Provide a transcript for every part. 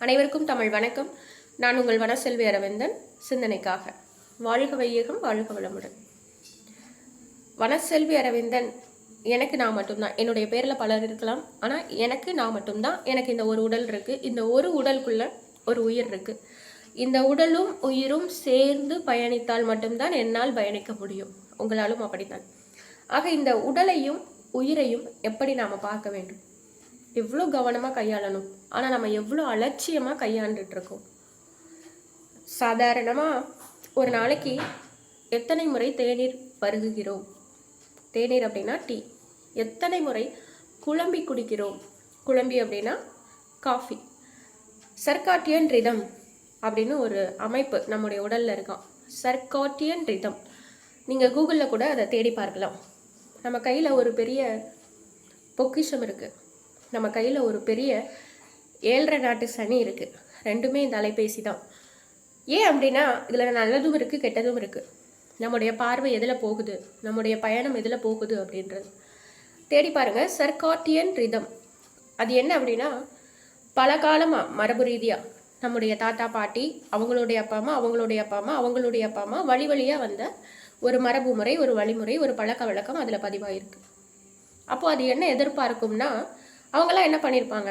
அனைவருக்கும் தமிழ் வணக்கம். நான் உங்கள் வனசெல்வி அரவிந்தன். சிந்தனைக்காக. வாழ்க வையகம் வாழ்க வளமுடன். வனசெல்வி அரவிந்தன் எனக்கு நான் மட்டும்தான். என்னுடைய பேரில் பலர் இருக்கலாம். ஆனால் எனக்கு நான் மட்டும்தான். எனக்கு இந்த ஒரு உடல் இருக்குது இந்த ஒரு உடலுக்குள்ள ஒரு உயிர் இருக்குது இந்த உடலும் உயிரும் சேர்ந்து பயணித்தால் மட்டும்தான் என்னால் பயணிக்க முடியும். உங்களாலும் அப்படித்தான். ஆக இந்த உடலையும் உயிரையும் எப்படி நாம் பார்க்க வேண்டும்? எவ்வளோ கவனமாக கையாளணும்? ஆனால் நம்ம எவ்வளோ அலட்சியமாக கையாண்டுட்டு இருக்கோம் சாதாரணமாக ஒரு நாளைக்கு எத்தனை முறை தேநீர் பருகுகிறோம்? தேநீர் அப்படின்னா டீ. எத்தனை முறை குழம்பி குடிக்கிறோம்? குழம்பி அப்படின்னா காஃபி. சர்க்காட்டியன் ரிதம் அப்படின்னு ஒரு அமைப்பு நம்முடைய உடலில் இருக்கான் சர்க்காட்டியன் ரிதம். நீங்கள் கூகுளில் கூட அதை தேடி பார்க்கலாம். நம்ம கையில் ஒரு பெரிய பொக்கிஷம் இருக்குது நம்ம கையில் ஒரு பெரிய ஏழரை நாட்டு சனி இருக்குது ரெண்டுமே இந்த அலைபேசி தான். ஏன் அப்படின்னா இதில் நல்லதும் இருக்குது கெட்டதும் இருக்குது நம்முடைய பார்வை எதில் போகுது? நம்முடைய பயணம் எதில் போகுது அப்படின்றது. தேடி பாருங்கள் சர்காட்டியன் ரிதம். அது என்ன அப்படின்னா பல காலமாக மரபு ரீதியாக நம்முடைய தாத்தா பாட்டி அவங்களுடைய அப்பா அம்மா அவங்களுடைய அப்பா அம்மா அவங்களுடைய அப்பா அம்மா வழி வழியாக வந்த ஒரு மரபு முறை ஒரு வழிமுறை ஒரு பழக்க வழக்கம் அதில் பதிவாயிருக்கு. அப்போது அது என்ன எதிர்பார்க்கும்னா அவங்கெல்லாம் என்ன பண்ணியிருப்பாங்க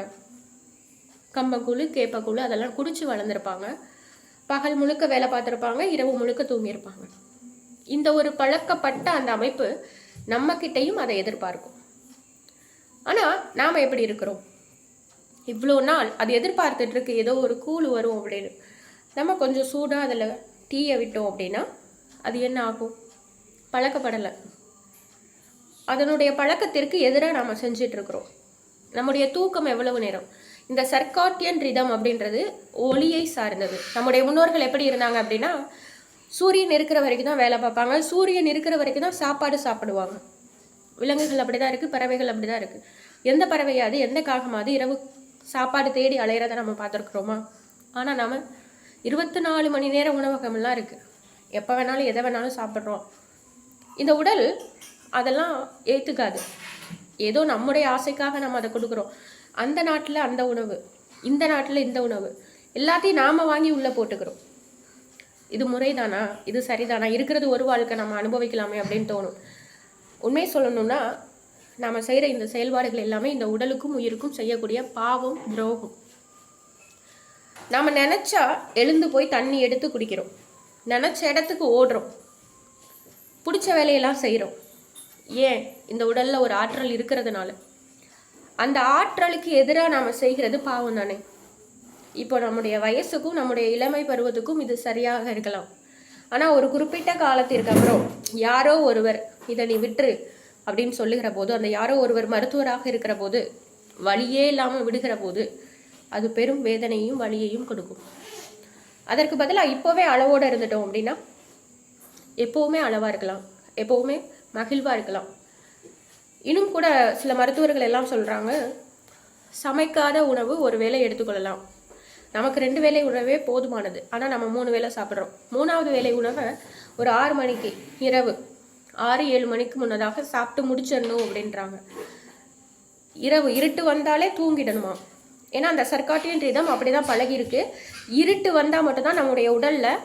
கம்பக்கூழு கேப்பக்கூழு அதெல்லாம் குடிச்சு வளர்ந்துருப்பாங்க. பகல் முழுக்க வேலை பார்த்துருப்பாங்க இரவு முழுக்க தூங்கியிருப்பாங்க. இந்த ஒரு பழக்கப்பட்ட அந்த அமைப்பு நம்மக்கிட்டையும் அதை எதிர்பார்க்கும். ஆனால் நாம் எப்படி இருக்கிறோம்? இவ்வளோ நாள் அது எதிர்பார்த்துட்டு இருக்கு ஏதோ ஒரு கூழ் வரும் அப்படின்னு. நம்ம கொஞ்சம் சூடாக அதில் டீயை விட்டோம் அப்படின்னா அது என்ன ஆகும்? பழக்கப்படலை. அதனுடைய பழக்கத்திற்கு எதிராக நாம் செஞ்சிட்ருக்குறோம் இருக்கிறோம். நம்முடைய தூக்கம் எவ்வளவு நேரம்? இந்த சர்க்காட்டியன் ரிதம் அப்படின்றது ஒளியை சார்ந்தது. நம்முடைய முன்னோர்கள் எப்படி இருந்தாங்க அப்படின்னா சூரியன் இருக்கிற வரைக்கும் தான் வேலை பார்ப்பாங்க. சூரியன் இருக்கிற வரைக்கும் தான் சாப்பாடு சாப்பிடுவாங்க. விலங்குகள் அப்படி தான் இருக்குது பறவைகள் அப்படி தான் இருக்குது எந்த பறவையாவது எந்த காகமாவது இரவு சாப்பாடு தேடி அலையிறத நம்ம பார்த்துருக்குறோமா? ஆனால் நம்ம இருபத்தி நாலு மணி நேரம் உணவகம்லாம் இருக்குது எப்போ வேணாலும் எதை வேணாலும் சாப்பிட்றோம். இந்த உடல் அதெல்லாம் ஏற்றுக்காது ஏதோ நம்முடைய ஆசைக்காக நம்ம அதை கொடுக்குறோம். அந்த நாட்டில் அந்த உணவு இந்த நாட்டில் இந்த உணவு எல்லாத்தையும் நாம் வாங்கி உள்ளே போட்டுக்கிறோம். இது முறைதானா? இது சரிதானா? இருக்கிறது ஒரு வாழ்க்கை நம்ம அனுபவிக்கலாமே அப்படின்னு தோணும். உண்மையை சொல்லணும்னா நாம் செய்கிற இந்த செயல்பாடுகள் எல்லாமே இந்த உடலுக்கும் உயிருக்கும் செய்யக்கூடிய பாவம் துரோகம். நாம் நினச்சா எழுந்து போய் தண்ணி எடுத்து குடிக்கிறோம். நினச்ச இடத்துக்கு ஓடுறோம். பிடிச்ச வேலையெல்லாம் செய்கிறோம். ஏன் இந்த உடலில் ஒரு ஆற்றல் இருக்கிறதுனால? அந்த ஆற்றலுக்கு எதிராக நாம் செய்கிறது பாவம் தானே இப்போ நம்முடைய வயசுக்கும் நம்முடைய இளமை பருவத்துக்கும் இது சரியாக இருக்கலாம். ஆனால் ஒரு குறிப்பிட்ட காலத்திற்கு அப்புறம் யாரோ ஒருவர் இதை நீ விட்டுரு அப்படின்னு சொல்லுகிற போது அந்த யாரோ ஒருவர் மருத்துவராக இருக்கிற போது வழியே இல்லாமல் விடுகிற போது அது பெரும் வேதனையும் வலியையும் கொடுக்கும். அதற்கு பதிலாக இப்போவே அளவோடு இருந்துட்டோம் அப்படின்னா எப்போவுமே அளவாக இருக்கலாம். எப்போவுமே மகிழ்வாக இருக்கலாம். இன்னும் கூட சில மருத்துவர்கள் எல்லாம் சொல்கிறாங்க சமைக்காத உணவு ஒரு வேளை எடுத்துக்கொள்ளலாம். நமக்கு ரெண்டு வேலை உணவே போதுமானது. ஆனால் நம்ம மூணு வேளை சாப்பிட்றோம். மூணாவது வேலை உணவை ஒரு ஆறு மணிக்கு இரவு ஆறு ஏழு மணிக்கு முன்னதாக சாப்பிட்டு முடிச்சிடணும் அப்படின்றாங்க. இரவு இருட்டு வந்தாலே தூங்கிடணுமா? ஏன்னா அந்த சர்க்காட்டியன் ரீதம் அப்படி தான் பழகிருக்கு இருட்டு வந்தால் மட்டும்தான் நம்முடைய உடலில்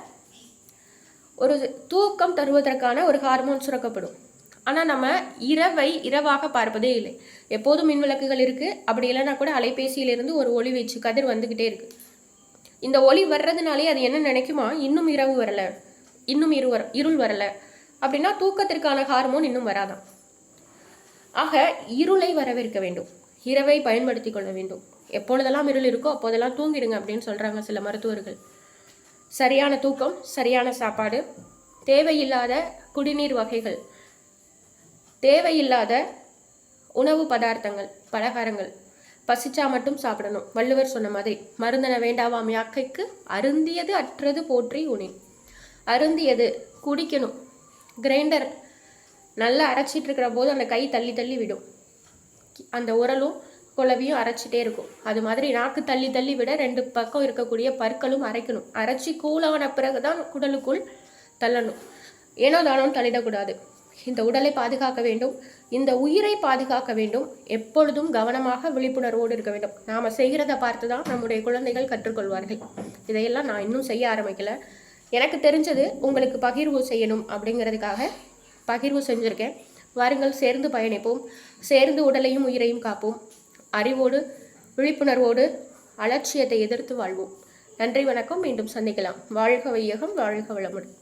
ஒரு தூக்கம் தருவதற்கான ஒரு ஹார்மோன் சுரக்கப்படும். ஆனால் நம்ம இரவை இரவாக பார்ப்பதே இல்லை. எப்போதும் மின் விளக்குகள் இருக்குது அப்படி இல்லைன்னா கூட அலைபேசியிலிருந்து ஒரு ஒளி வீச்சு கதிர் வந்துக்கிட்டே இருக்குது இந்த ஒளி வர்றதுனாலே அது என்ன நினைக்குமா? இன்னும் இரவு வரலை. இன்னும் இரு வர இருள் வரல. அப்படின்னா தூக்கத்திற்கான ஹார்மோன் இன்னும் வராதான் ஆக இருளை வரவேற்க வேண்டும். இரவை பயன்படுத்தி கொள்ள வேண்டும். எப்பொழுதெல்லாம் இருள் இருக்கோ அப்போதெல்லாம் தூங்கிடுங்க அப்படின்னு சொல்கிறாங்க சில மருத்துவர்கள். சரியான தூக்கம் சரியான சாப்பாடு தேவையில்லாத குடிநீர் வகைகள் தேவையில்லாத உணவு பதார்த்தங்கள் பலகாரங்கள். பசிச்சா மட்டும் சாப்பிடணும். வள்ளுவர் சொன்ன மாதிரி மருந்தன வேண்டாவாம் யாக்கைக்கு அருந்தியது அற்றது போற்றி உணி அருந்தியது குடிக்கணும். கிரைண்டர் நல்லா அரைச்சிட்டு இருக்கிற போது அந்த கை தள்ளி தள்ளி விடும். அந்த உரலும் குழவியும் அரைச்சிட்டே இருக்கும். அது மாதிரி நாக்கு தள்ளி தள்ளி விட ரெண்டு பக்கம் இருக்கக்கூடிய பற்களும் அரைக்கணும். அரைச்சி கூலான பிறகுதான் குடலுக்குள் தள்ளணும். ஏனோ தானோன்னு தள்ளிடக்கூடாது. இந்த உடலை பாதுகாக்க வேண்டும். இந்த உயிரை பாதுகாக்க வேண்டும். எப்பொழுதும் கவனமாக விழிப்புணர்வோடு இருக்க வேண்டும். நாம் செய்கிறத பார்த்து தான் நம்முடைய குழந்தைகள் கற்றுக்கொள்வார்கள். இதையெல்லாம் நான் இன்னும் செய்ய ஆரம்பிக்கல. எனக்கு தெரிஞ்சது உங்களுக்கு பகிர்வு செய்யணும் அப்படிங்கிறதுக்காக பகிர்வு செஞ்சுருக்கேன். வாருங்கள் சேர்ந்து பயணிப்போம். சேர்ந்து உடலையும் உயிரையும் காப்போம். அறிவோடு விழிப்புணர்வோடு அலட்சியத்தை எதிர்த்து வாழ்வோம். நன்றி வணக்கம். மீண்டும் சந்திக்கலாம். வாழ்க வையகம் வாழ்க வளமுடன்.